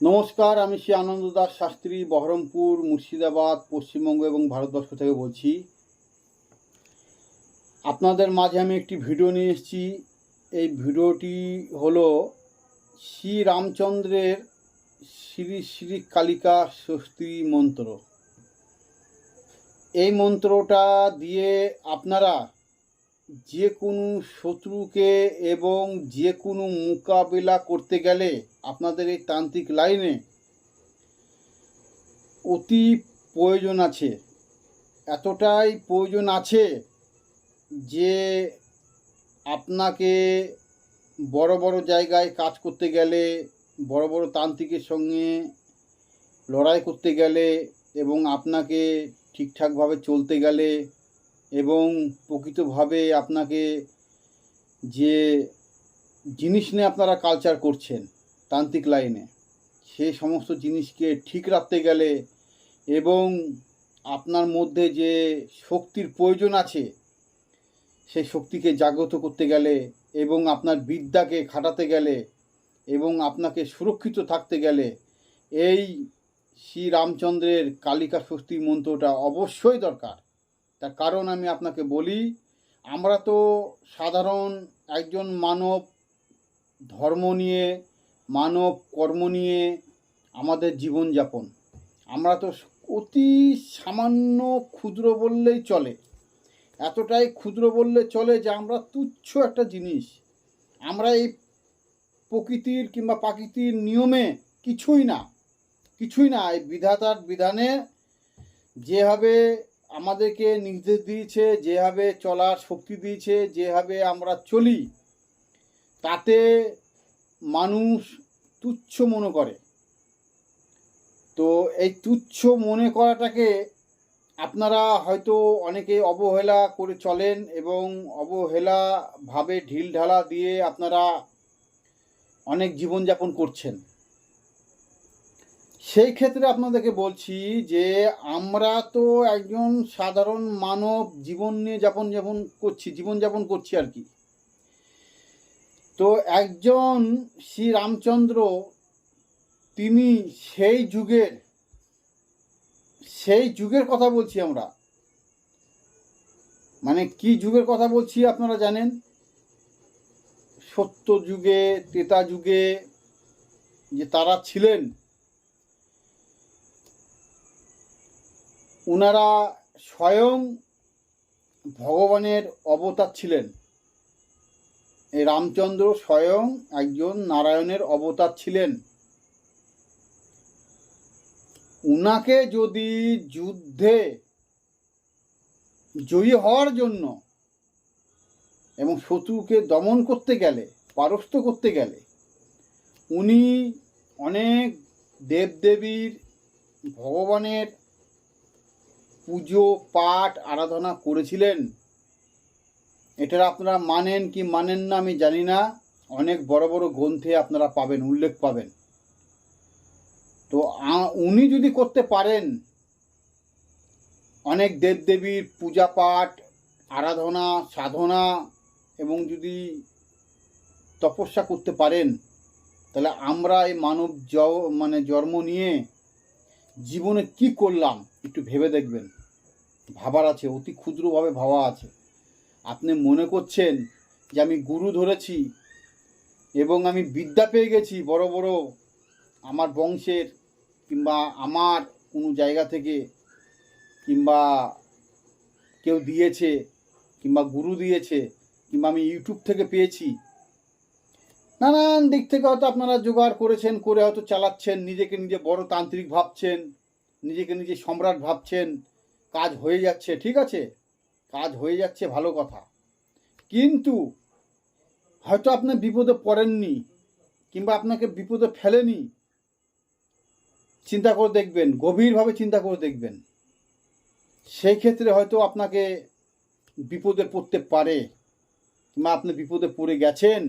নমস্কার, আমি শ্রী আনন্দ দাস শাস্ত্রী, বহরমপুর, মুর্শিদাবাদ, পশ্চিমবঙ্গ এবং ভারতবর্ষ থেকে বলছি। আপনাদের মাঝে আমি একটি ভিডিও নিয়ে এসেছি। এই ভিডিওটি হলো শ্রী রামচন্দ্রের শ্রী শ্রী কালিকা স্বস্তি মন্ত্র। এই মন্ত্রটা দিয়ে আপনারা যে কোনো শত্রুকে এবং যে কোনো মোকাবিলা করতে গেলে আপনাদের এই তান্ত্রিক লাইনে অতি প্রয়োজন আছে, এতটাই প্রয়োজন আছে যে আপনাকে বড় বড় জায়গায় কাজ করতে গেলে, বড় বড় তান্ত্রিকের সঙ্গে লড়াই করতে গেলে এবং আপনাকে ঠিকঠাকভাবে চলতে গেলে এবং প্রকৃতভাবে আপনাকে যে জিনিস নিয়ে আপনারা কালচার করছেন তান্ত্রিক লাইনে। সে সমস্ত জিনিসকে ঠিক রাখতে গেলে এবং আপনার মধ্যে যে শক্তির প্রয়োজন আছে, সেই শক্তিকে জাগ্রত করতে গেলে এবং আপনার বিদ্যাকে খাটাতে গেলে এবং আপনাকে সুরক্ষিত থাকতে গেলে এই শ্রী রামচন্দ্রের কালিকা ষষ্ঠীর মন্ত্রটা অবশ্যই দরকার। তার কারণ আমি আপনাকে বলি, আমরা তো সাধারণ একজন মানব ধর্ম নিয়ে মানব কর্ম নিয়ে আমাদের জীবনযাপন। আমরা তো অতি সামান্য ক্ষুদ্র বললেই চলে। এতটাই ক্ষুদ্র বললে চলে যে আমরা তুচ্ছ একটা জিনিস। আমরা এই প্রকৃতির কিংবা প্রাকৃতির নিয়মে কিছুই না কিছুই না, এই বিধাতার বিধানে যেভাবে আমাদেরকে নির্দেশ দিয়েছে, যেভাবে চলার শক্তি দিয়েছে, যেভাবে আমরা চলি, তাতে মানুষ তুচ্ছ মনে করে। তো এই তুচ্ছ মনে করাটাকে আপনারা হয়তো অনেকে অবহেলা করে চলেন এবং অবহেলা ভাবে ঢিল ঢালা দিয়ে আপনারা অনেক জীবনযাপন করছেন। সেই ক্ষেত্রে আপনাদেরকে বলছি যে আমরা তো একজন সাধারণ মানব জীবন নিয়ে যাপন যাপন করছি, জীবনযাপন করছি আর কি। তো একজন শ্রী রামচন্দ্র তিনি সেই যুগের সেই যুগের কথা বলছি আমরা। মানে কি যুগের কথা বলছি আপনারা জানেন? সত্য যুগে, ত্রেতা যুগে যে তারা ছিলেন ওনারা স্বয়ং ভগবানের অবতার ছিলেন। রামচন্দ্র স্বয়ং একজন নারায়ণের অবতার ছিলেন। উনাকে যদি যুদ্ধে জয়ী হওয়ার জন্য এবং শত্রুকে দমন করতে গেলে পারস্ত করতে গেলে, উনি অনেক দেবদেবীর ভগবানের পুজো, পাঠ, আরাধনা করেছিলেন। এটা আপনারা মানেন কি মানেন না আমি জানি না। অনেক বড় বড় গ্রন্থে আপনারা পাবেন, উল্লেখ পাবেন। তো উনি যদি করতে পারেন, অনেক দেবদেবীর পূজা পাঠ, আরাধনা, সাধনা এবং যদি তপস্যা করতে পারেন, তাহলে আমরা এই মানব জ- মানে জন্ম নিয়ে জীবনে কি করলাম একটু ভেবে দেখবেন। ভাবার আছে, অতি ক্ষুদ্রভাবে ভাবা আছে। আপনি মনে করছেন যে আমি গুরু ধরেছি এবং আমি বিদ্যা পেয়ে গেছি বড় বড় আমার বংশের কিংবা আমার কোনো জায়গা থেকে কিংবা কেউ দিয়েছে কিংবা গুরু দিয়েছে কিংবা আমি ইউটিউব থেকে পেয়েছি। নানান দিক থেকে হয়তো আপনারা জোগাড় করেছেন, করে হয়তো চালাচ্ছেন, নিজেকে নিজে বড় তান্ত্রিক ভাবছেন, নিজেকে নিজে সম্রাট ভাবছেন, কাজ হয়ে যাচ্ছে, ঠিক আছে? কাজ হয়ে যাচ্ছে, ভালো কথা। কিন্তু হয়তো আপনি বিপদে পড়েননি কিংবা আপনাকে বিপদে ফেলেনি, চিন্তা করে দেখবেন, গভীরভাবে চিন্তা করে দেখবেন। সেই ক্ষেত্রে হয়তো আপনাকে বিপদে পড়তে পারে কিংবা আপনি বিপদে পড়ে গেছেন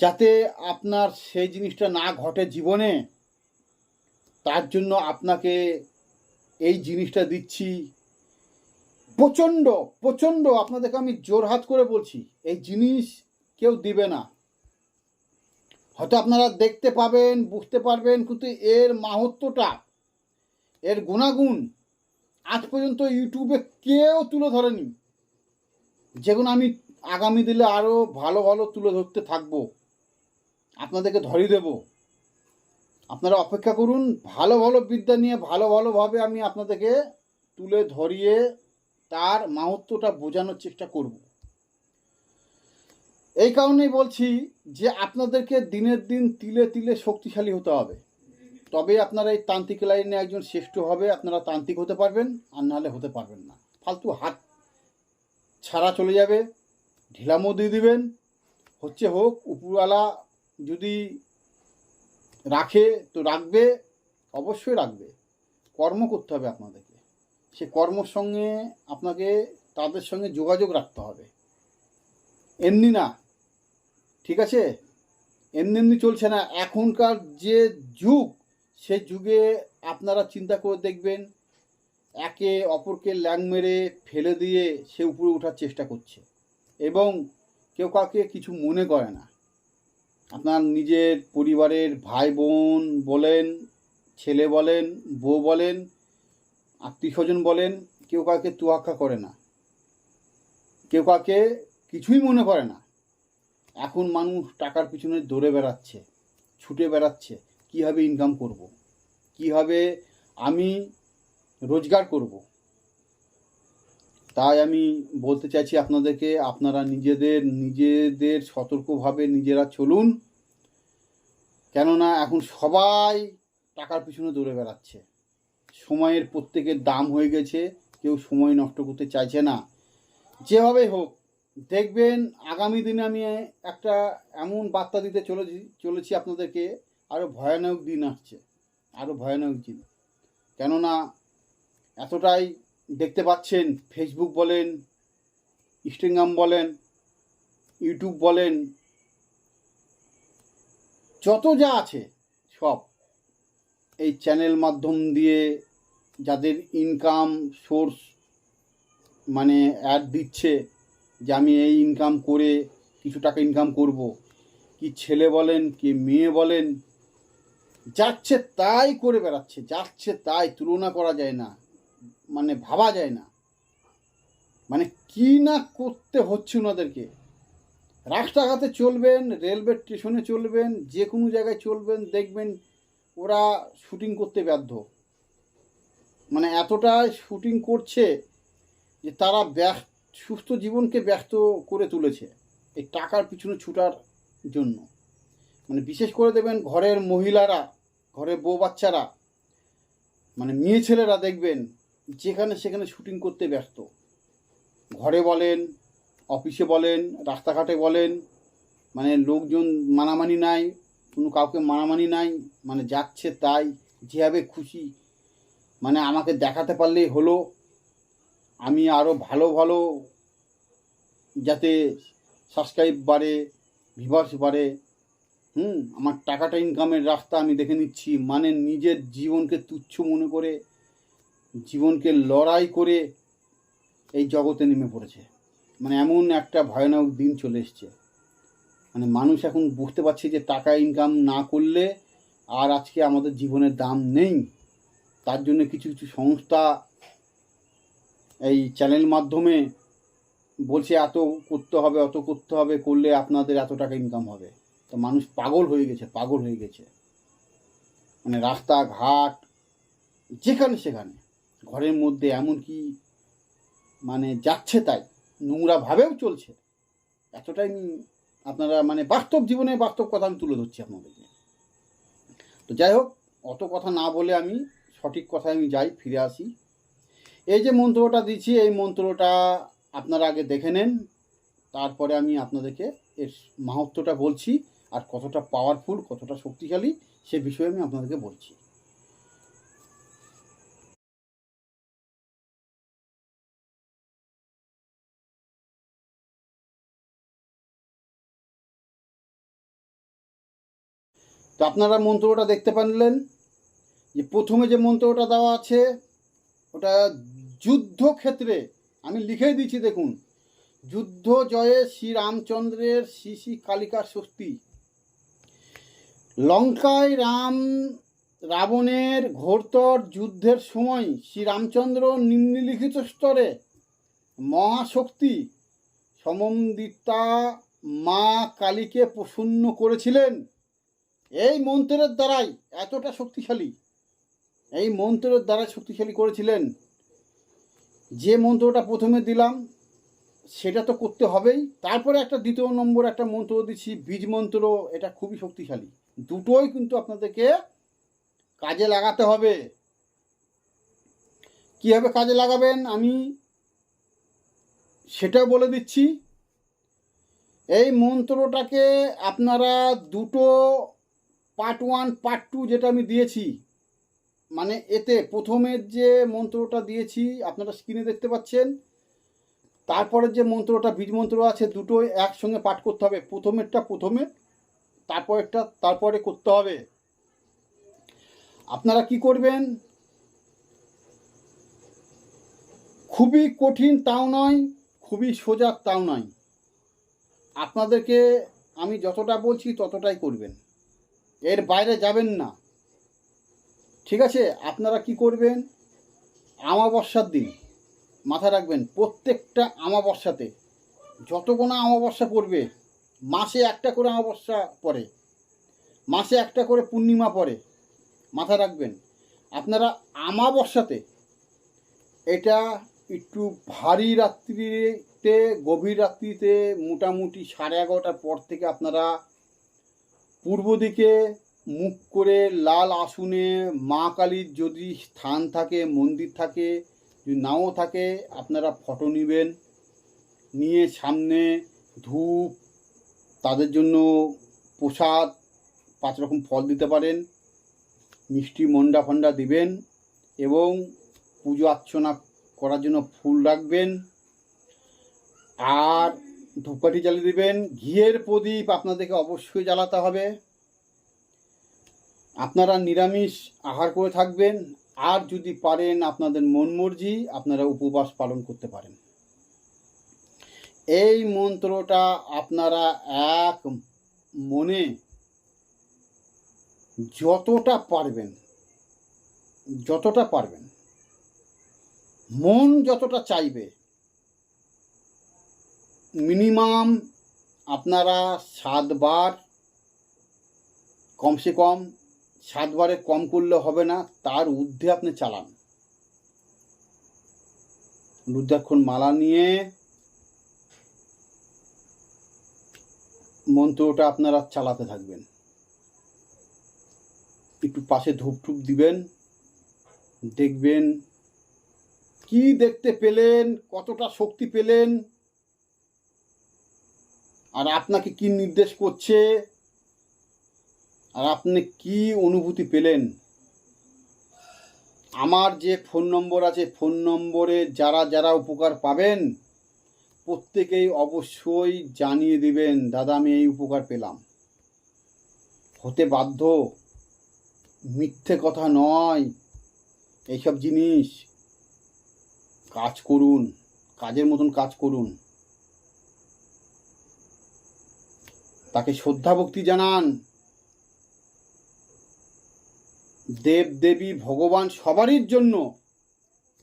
যাতে আপনার সেই জিনিসটা না ঘটে জীবনে। তার জন্য আপনাকে এই জিনিসটা দিচ্ছি প্রচণ্ড প্রচণ্ড আপনাদেরকে আমি জোরহাত করে বলছি, এই জিনিস কেউ দিবে না। হয়তো আপনারা দেখতে পাবেন, বুঝতে পারবেন, কিন্তু এর মাহাত্মটা এর গুণাগুণ আজ পর্যন্ত ইউটিউবে কেউ তুলে ধরেনি। যেগুলো আমি আগামী দিনে আরও ভালো ভালো তুলে ধরতে থাকব। আপনাদেরকে ধরিয়ে দেব। আপনারা অপেক্ষা করুন, ভালো ভালো বিদ্যা নিয়ে ভালো, ভালোভাবে আমি আপনাদেরকে তুলে ধরিয়ে তার মাহাত্মটা বোঝানোর চেষ্টা করব। এই কারণেই বলছি যে আপনাদেরকে দিনের দিন তিলে তিলে শক্তিশালী হতে হবে। তবে আপনারা এই তান্ত্রিক লাইনে একজন শ্রেষ্ঠ হবে, আপনারা তান্ত্রিক হতে পারবেন, আর নাহলে হতে পারবেন না। ফালতু হাত ছাড়া চলে যাবে ঢিলামো দিয়ে দিবেন, হচ্ছে হোক, উপরওয়ালা যদি রাখে তো রাখবে, অবশ্যই রাখবে। কর্ম করতে হবে আপনাদেরকে। সে কর্মর সঙ্গে আপনাকে তাদের সঙ্গে যোগাযোগ রাখতে হবে। এমনি না, ঠিক আছে? এমনি এমনি চলছে না। এখনকার যে যুগ, সে যুগে আপনারা চিন্তা করে দেখবেন, একে অপরকে ল্যাং মেরে ফেলে দিয়ে সে উপরে ওঠার চেষ্টা করছে। এবং কেউ কাউকে কিছু মনে করে না। আপনার নিজের পরিবারের ভাই বোন বলেন, ছেলে বলেন, বউ বলেন আত্মীয় স্বজন বলেন, কেউ কাউকে তুয়াক্কা করে না কেউ কাউকে কিছুই মনে করে না এখন মানুষ টাকার পিছনে দৌড়ে বেড়াচ্ছে, ছুটে বেড়াচ্ছে, কীভাবে ইনকাম করব। কীভাবে আমি রোজগার করব। তাই আমি বলতে চাইছি আপনাদেরকে, আপনারা নিজেদের নিজেদের সতর্কভাবে নিজেরা চলুন কেননা এখন সবাই টাকার পিছনে দৌড়ে বেড়াচ্ছে সময়ের প্রত্যেকের দাম হয়ে গেছে, কেউ সময় নষ্ট করতে চাইছে না। যেভাবে হোক, দেখবেন আগামী দিনে আমি একটা এমন বার্তা দিতে চলেছি চলেছি আপনাদেরকে আরও ভয়ানক দিন আসছে আরও ভয়ানক দিন। কেননা এতটাই দেখতে পাচ্ছেন ফেসবুক বলেন ইনস্টাগ্রাম বলেন ইউটিউব বলেন, যত যা আছে সব এই চ্যানেল মাধ্যম দিয়ে যাদের ইনকাম সোর্স মানে অ্যাড দিচ্ছে যে আমি এই ইনকাম করে কিছু টাকা ইনকাম করব। কি ছেলে বলেন, কি মেয়ে বলেন, যাচ্ছে তাই করে বেড়াচ্ছে, যাচ্ছে তাই, তুলনা করা যায় না মানে ভাবা যায় না। মানে কি না করতে হচ্ছে ওনাদেরকে? রাস্তাঘাটে চলবেন, রেলওয়ে স্টেশনে চলবেন, যে কোনো জায়গায় চলবেন, দেখবেন ওরা শুটিং করতে বাধ্য মানে এতটা শুটিং করছে যে তারা ব্যস্ত সুস্থ জীবনকে ব্যস্ত করে তুলেছে এই টাকার পিছনে ছুটার জন্য। মানে বিশেষ করে দেবেন ঘরের মহিলারা, ঘরের বউ বাচ্চারা মানে মেয়ে ছেলেরা দেখবেন যেখানে সেখানে শুটিং করতে ব্যস্ত। ঘরে বলেন অফিসে বলেন, রাস্তাঘাটে বলেন মানে লোকজন মানামানি নাই, কোনো কাউকে মানামানি নাই মানে যাচ্ছে তাই, যেভাবে খুশি মানে আমাকে দেখাতে পারলেই হলো। আমি আরও ভালো ভালো যাতে সাবস্ক্রাইব বাড়ে ভিভার্স বাড়ে। হুম, আমার টাকাটা ইনকামের রাস্তা আমি দেখে নিচ্ছি। মানে নিজের জীবনকে তুচ্ছ মনে করে, জীবনকে লড়াই করে এই জগতে নেমে পড়েছে। মানে এমন একটা ভয়ানক দিন চলে এসছে। মানে মানুষ এখন বুঝতে পারছে যে টাকা ইনকাম না করলে আর আজকে আমাদের জীবনের দাম নেই। তার জন্য কিছু কিছু সংস্থা এই চ্যানেল মাধ্যমে বলছে এত করতে হবে, অত করতে হবে, করলে আপনাদের এত টাকা ইনকাম হবে। তো মানুষ পাগল হয়ে গেছে, পাগল হয়ে গেছে। মানে রাস্তাঘাট, যেখানে সেখানে। ঘরের মধ্যে এমনকি মানে যাচ্ছে তাই নোংরাভাবেও চলছে। এতটাই আপনারা মানে বাস্তব জীবনে বাস্তব কথা আমি তুলে ধরছি আপনাদেরকে। তো যাই হোক, অত কথা না বলে আমি সঠিক কথায় আমি যাই, ফিরে আসি। এই যে মন্ত্রটা দিচ্ছি, এই মন্ত্রটা আপনারা আগে দেখে নেন। তারপরে আমি আপনাদেরকে এর মাহাত্মটা বলছি আর কতটা পাওয়ারফুল কতটা শক্তিশালী সে বিষয়ে আমি আপনাদেরকে বলছি। তো আপনারা মন্ত্রটা দেখতে পারলেন। যে প্রথমে যে মন্ত্রটা দেওয়া আছে, ওটা যুদ্ধক্ষেত্রে, আমি লিখে দিচ্ছি দেখুন, যুদ্ধ জয়ে শ্রী রামচন্দ্রের শ্রী শ্রী কালিকার শক্তি। লঙ্কায় রাম রাবণের ঘোরতর যুদ্ধের সময় শ্রীরামচন্দ্র নিম্নলিখিত স্তরে মহাশক্তি সমন্বিতা মা কালীকে প্রসন্ন করেছিলেন। এই মন্ত্রের দ্বারাই এতটা শক্তিশালী। এই মন্ত্রের দ্বারা শক্তিশালী করেছিলেন। যে মন্ত্রটা প্রথমে দিলাম, সেটা তো করতে হবেই। তারপরে একটা দ্বিতীয় নম্বর একটা মন্ত্র দিচ্ছি, বীজ মন্ত্র, এটা খুবই শক্তিশালী। দুটোই কিন্তু আপনাদেরকে কাজে লাগাতে হবে। কীভাবে কাজে লাগাবেন? আমি সেটাও বলে দিচ্ছি। এই মন্ত্রটাকে আপনারা দুটো পার্ট ওয়ান পার্ট টু যেটা আমি দিয়েছি মানে এতে প্রথমের যে মন্ত্রটা দিয়েছি, আপনারা স্ক্রিনে দেখতে পাচ্ছেন। তারপরের যে মন্ত্রটা, বীজ মন্ত্র আছে দুটোই একসঙ্গে পাঠ করতে হবে। প্রথমেরটা প্রথমে, তারপরেরটা, তারপরে করতে হবে। আপনারা কি করবেন? খুবই কঠিন তাও নয়, খুবই সোজা তাও নয়। আপনাদেরকে আমি যতটা বলছি ততটাই করবেন। এর বাইরে যাবেন না। ঠিক আছে, আপনারা কি করবেন? আমাবস্যার দিন মাথায় রাখবেন, প্রত্যেকটা আমাবস্যাতে যত কোনো আমাবস্যা পড়বে, মাসে একটা করে আমাবস্যা পড়ে, মাসে একটা করে পূর্ণিমা পড়ে, মাথায় রাখবেন। আপনারা আমাবস্যাতে এটা একটু ভারী রাত্রিতে, গভীর রাত্রিতে মোটামুটি সাড়ে এগারোটার পর থেকে আপনারা পূর্ব দিকে মুখ করে লাল আসনে মা কালীর যদি স্থান থাকে, মন্দির থাকে, যদি নাও থাকে, আপনারা ফটো নেবেন। নিয়ে সামনে ধূপ, তাদের জন্য প্রসাদ, পাঁচ রকম ফল দিতে পারেন। মিষ্টি মন্ডা ফন্ডা দিবেন এবং পুজো অর্চনা করার জন্য ফুল রাখবেন। আর ধূপকাঠি জ্বালিয়ে দেবেন। ঘিয়ের প্রদীপ আপনাদেরকে অবশ্যই জ্বালাতে হবে। আপনারা নিরামিষ আহার করে থাকবেন। আর যদি পারেন আপনাদের মন মর্জি, আপনারা উপবাস পালন করতে পারেন। এই মন্ত্রটা আপনারা এক মনে যতটা পারবেন যতটা পারবেন, মন যতটা চাইবে, মিনিমাম আপনারা সাতবার, কমসে কম সাতবারে কম করলে হবে না, তার ঊর্ধ্বে আপনি চালান। রুদ্রাক্ষণ মালা নিয়ে মন্ত্রটা আপনারা চালাতে থাকবেন। একটু পাশে ধূপ টুপ দিবেন, দেখবেন কি দেখতে পেলেন, কতটা শক্তি পেলেন, আর আপনাকে কি নির্দেশ করছে আর আপনি কি অনুভূতি পেলেন? আমার যে ফোন নম্বর আছে, ফোন নম্বরে যারা যারা উপকার পাবেন, প্রত্যেকেই অবশ্যই জানিয়ে দিবেন, দাদা, আমি এই উপকার পেলাম। হতে বাধ্য। মিথ্যে কথা নয়। এইসব জিনিস, কাজ করুন, কাজের মতন কাজ করুন। তাকে শ্রদ্ধা ভক্তি জানান। দেব দেবী ভগবান সবারই জন্য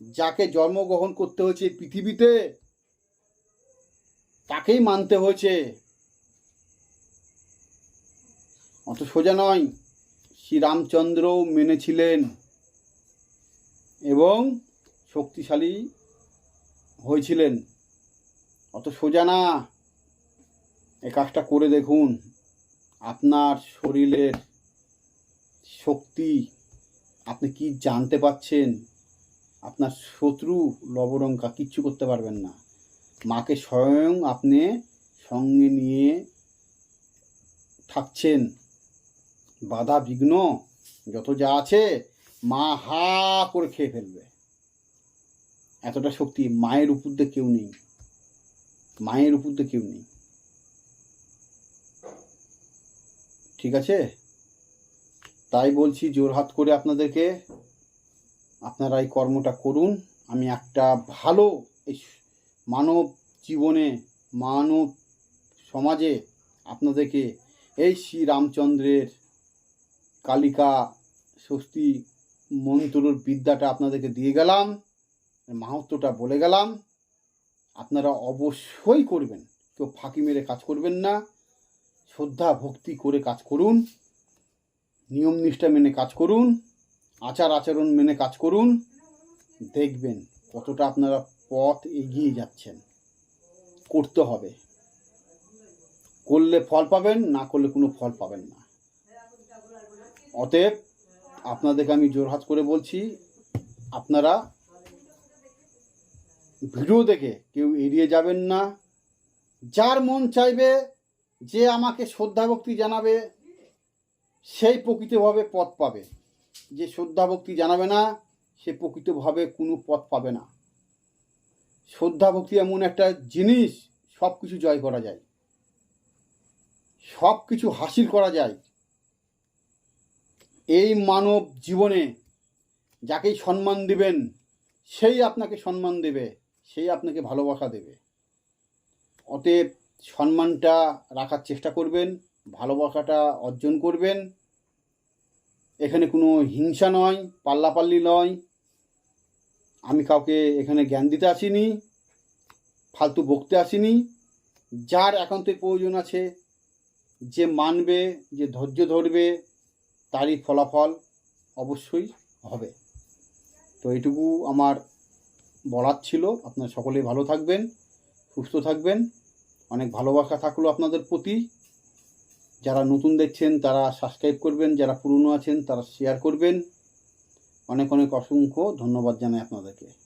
যাকে জন্মগ্রহণ করতে হয়েছে পৃথিবীতে, তাকেই মানতে হয়েছে। অত সোজা নয় শ্রীরামচন্দ্রও মেনেছিলেন এবং শক্তিশালী হয়েছিলেন। অত সোজা না, এ কাজটা করে দেখুন, আপনার শরীরের শক্তি আপনি কি জানতে পাচ্ছেন? আপনার শত্রু লবরঙ্কা কিচ্ছু করতে পারবেন না। মাকে স্বয়ং আপনি সঙ্গে নিয়ে থাকছেন। বাধা বিঘ্ন যত যা আছে, মা হা করে খেয়ে ফেলবে। এতটা শক্তি মায়ের উপর দিয়ে কেউ নেই। মায়ের উপর দিয়ে কেউ নেই। ঠিক আছে? তাই বলছি জোরহাত করে আপনাদেরকে আপনারা এই কর্মটা করুন। আমি একটা ভালো এই মানব জীবনে, মানব সমাজে আপনাদেরকে এই শ্রী রামচন্দ্রের কালিকা স্বস্তি মন্ত্রর বিদ্যাটা আপনাদেরকে দিয়ে গেলাম, মাহাত্মটা বলে গেলাম। আপনারা অবশ্যই করবেন, কেউ ফাঁকি মেরে কাজ করবেন না। শ্রদ্ধা, ভক্তি করে কাজ করুন। নিয়ম নিষ্ঠা মেনে কাজ করুন, আচার আচরণ মেনে কাজ করুন, দেখবেন কতটা আপনারা পথ এগিয়ে যাচ্ছেন। করতে হবে। করলে ফল পাবেন, না করলে কোনো ফল পাবেন না। অতএব আপনাদেরকে আমি জোরহাত করে বলছি, আপনারা ভিডিও দেখে কেউ এড়িয়ে যাবেন না। যার মন চাইবে যে আমাকে শ্রদ্ধা ভক্তি জানাবে সেই প্রকৃতভাবে পথ পাবে। যে শ্রদ্ধা ভক্তি জানাবে না, সে প্রকৃতভাবে কোনো পথ পাবে না। শ্রদ্ধা ভক্তি এমন একটা জিনিস সব কিছু জয় করা যায়। সব কিছু হাসিল করা যায়। এই মানব জীবনে যাকেই সম্মান দিবেন, সেই আপনাকে সম্মান দেবে, সেই আপনাকে ভালোবাসা দেবে। অতএব সম্মানটা রাখার চেষ্টা করবেন। ভালোবাসাটা অর্জন করবেন। এখানে কোনো হিংসা নয়, পাল্লাপাল্লি নয়। আমি কাউকে এখানে জ্ঞান দিতে আসিনি, ফালতু বকতে আসিনি। যার একান্তই প্রয়োজন আছে, যে মানবে, যে ধৈর্য ধরবে, তারই ফলাফল অবশ্যই হবে। তো এটুকু আমার বলার ছিল। আপনারা সকলেই ভালো থাকবেন, সুস্থ থাকবেন। অনেক ভালোবাসা থাকল আপনাদের প্রতি। যারা নতুন দেখছেন, তারা সাবস্ক্রাইব করবেন, যারা পুরনো আছেন, তারা শেয়ার করবেন। অনেক অনেক অসংখ্য ধন্যবাদ জানাই আপনাদেরকে।